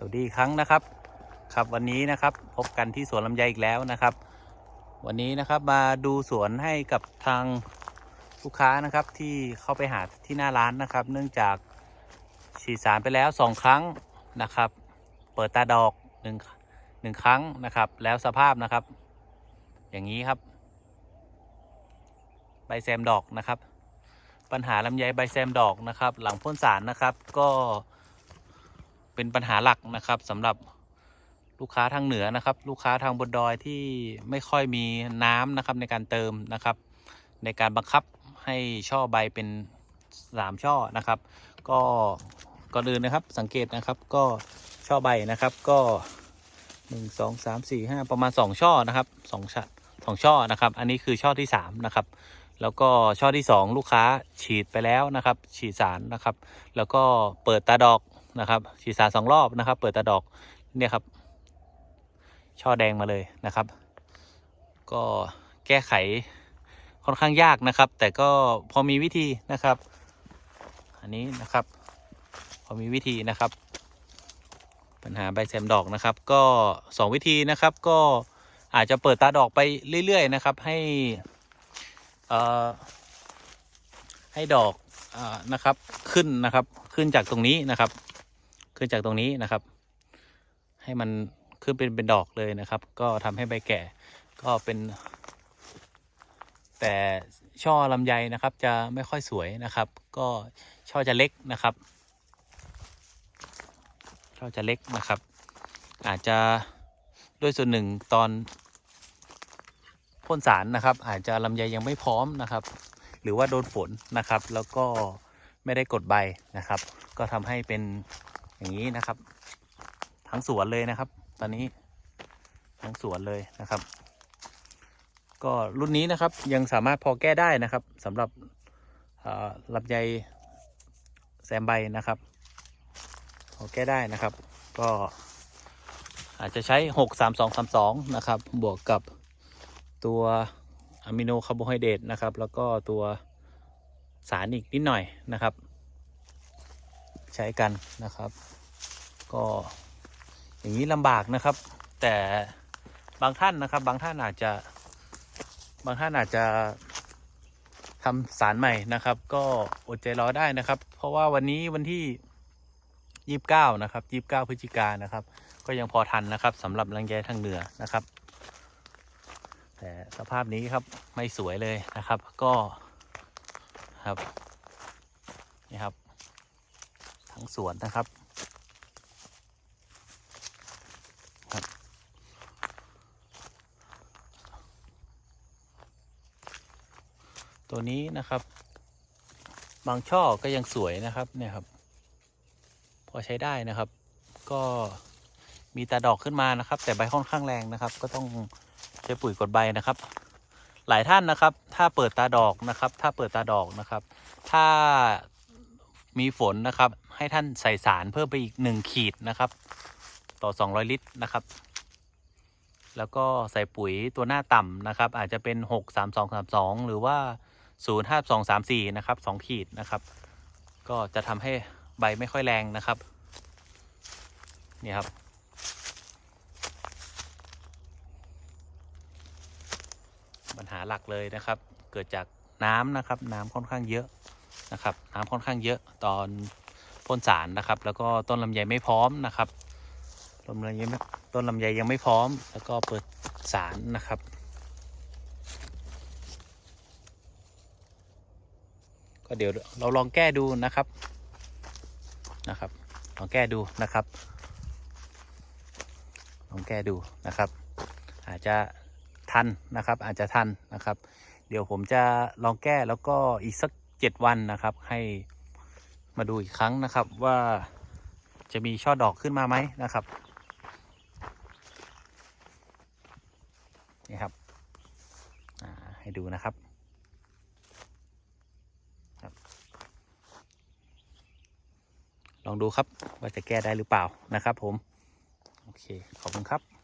สวัสดีครั้งนะครับ ครับวันนี้นะครับพบกันที่สวนลำไยอีกแล้วนะครับ วันนี้นะครับมาดูสวนให้กับทางลูกค้านะครับที่เข้าไปหาที่หน้าร้านนะครับ เนื่องจากฉีดสารไปแล้วสองครั้งนะครับ เปิดตาดอกหนึ่งหนึ่งครั้งนะครับ แล้วสภาพนะครับ อย่างนี้ครับ ใบแซมดอกนะครับ ปัญหาลำไยใบแซมดอกนะครับ หลังพ่นสารนะครับก็ เป็นปัญหาหลักนะครับสำหรับลูกค้าทางเหนือนะครับ ลูกค้าทางบนดอยที่ไม่ค่อยมีน้ำนะครับในการเติมนะครับ ในการบังคับให้ช่อใบเป็นสามช่อนะครับ ก็ก่อนอื่นนะครับสังเกตนะครับก็ช่อใบนะครับก็หนึ่งสองสามสี่ห้าประมาณสองช่อนะครับสองชัดสองช่อนะครับ อันนี้คือช่อที่สามนะครับแล้วก็ช่อที่สองลูกค้าฉีดไปแล้วนะครับ ฉีดสารนะครับ แล้วก็เปิดตาดอก นะครับฉีดสารสองรอบนะครับ เปิดตาดอกเนี่ยครับ ช่อแดงมาเลยนะครับ ก็แก้ไขค่อนข้างยากนะครับ แต่ก็พอมีวิธีนะครับ อันนี้นะครับ พอมีวิธีนะครับ ปัญหาใบแซมดอกนะครับ ก็สองวิธีนะครับ ก็อาจจะเปิดตาดอกไปเรื่อย ๆ นะครับ ให้ให้ดอกอนะครับขึ้นนะครับขึ้นจากตรงนี้นะครับ ขึ้นจากตรงนี้นะครับ ให้มันขึ้นเป็นเป็นดอกเลยนะครับ ก็ทำให้ใบแก่ก็เป็น แต่ช่อลำไยนะครับ จะไม่ค่อยสวยนะครับ ก็ช่อจะเล็กนะครับ ช่อจะเล็กนะครับ อาจจะด้วยส่วนหนึ่งตอนพ่นสารนะครับ อาจจะลำไยยังไม่พร้อมนะครับ หรือว่าโดนฝนนะครับ แล้วก็ไม่ได้กดใบนะครับ ก็ทำให้เป็น อย่างนี้นะครับ ทั้งสวนเลยนะครับ ตอนนี้ทั้งสวนเลยนะครับ ก็รุ่นนี้นะครับยังสามารถพอแก้ได้นะครับสำหรับลำไยแซมใบนะครับพอแก้ได้นะครับ ก็อาจจะใช้หกสามสองสามสองนะครับ บวกกับตัวอะมิโนคาร์โบไฮเดรตนะครับ แล้วก็ตัวสารอีกนิดหน่อยนะครับ ใช้กันนะครับ ก็อย่างนี้ลำบากนะครับ แต่บางท่านนะครับ บางท่านอาจจะบางท่านอาจจะทำสารใหม่นะครับ ก็อดใจรอได้นะครับ เพราะว่าวันนี้วันที่ยี่สิบเก้านะครับยี่สิบเก้าพฤศจิกายนะครับ ก็ยังพอทันนะครับสำหรับรังแยทางเหนือนะครับ แต่สภาพนี้ครับไม่สวยเลยนะครับ ก็ครับนี่ครับ ทั้งสวนนะครับครับ ตัวนี้นะครับ บางช่อก็ยังสวยนะครับเนี่ยครับ พอใช้ได้นะครับ ก็มีตาดอกขึ้นมานะครับ แต่ใบค่อนข้างแรงนะครับ ก็ต้องใช้ปุ๋ยกดใบนะครับ หลายท่านนะครับ ถ้าเปิดตาดอกนะครับ ถ้าเปิดตาดอกนะครับ ถ้า มีฝนนะครับ ให้ท่านใส่สารเพิ่มไปอีกหนึ่งขีดนะครับ ต่อ 200 ลิตรนะครับ แล้วก็ใส่ปุ๋ยตัวหน้าต่ำนะครับ อาจจะเป็น 6 3 2 3 2 หรือว่า 0 5 2 3 4 นะครับ 2 ขีดนะครับ ก็จะทำให้ใบไม่ค่อยแรงนะครับ นี่ครับปัญหาหลักเลยนะครับ เกิดจากน้ำนะครับ น้ำค่อนข้างเยอะ นะครับน้ำค่อนข้างเยอะตอนพ่นสารนะครับ แล้วก็ต้นลำไยไม่พร้อมนะครับต้นลำไยไม่ต้นลำไยยังไม่พร้อม แล้วก็เปิดสารนะครับก็เดี๋ยวเราลองแก้ดูนะครับนะครับ ลองแก้ดูนะครับ ลองแก้ดูนะครับ อาจจะทันนะครับอาจจะทันนะครับ เดี๋ยวผมจะลองแก้แล้วก็อีกสัก เจ็ดวันนะครับ ให้มาดูอีกครั้งนะครับว่าจะมีช่อดอกขึ้นมาไหมนะครับนี่ครับให้ดูนะครับครับลองดูครับว่าจะแก้ได้หรือเปล่านะครับผม โอเค ขอบคุณครับ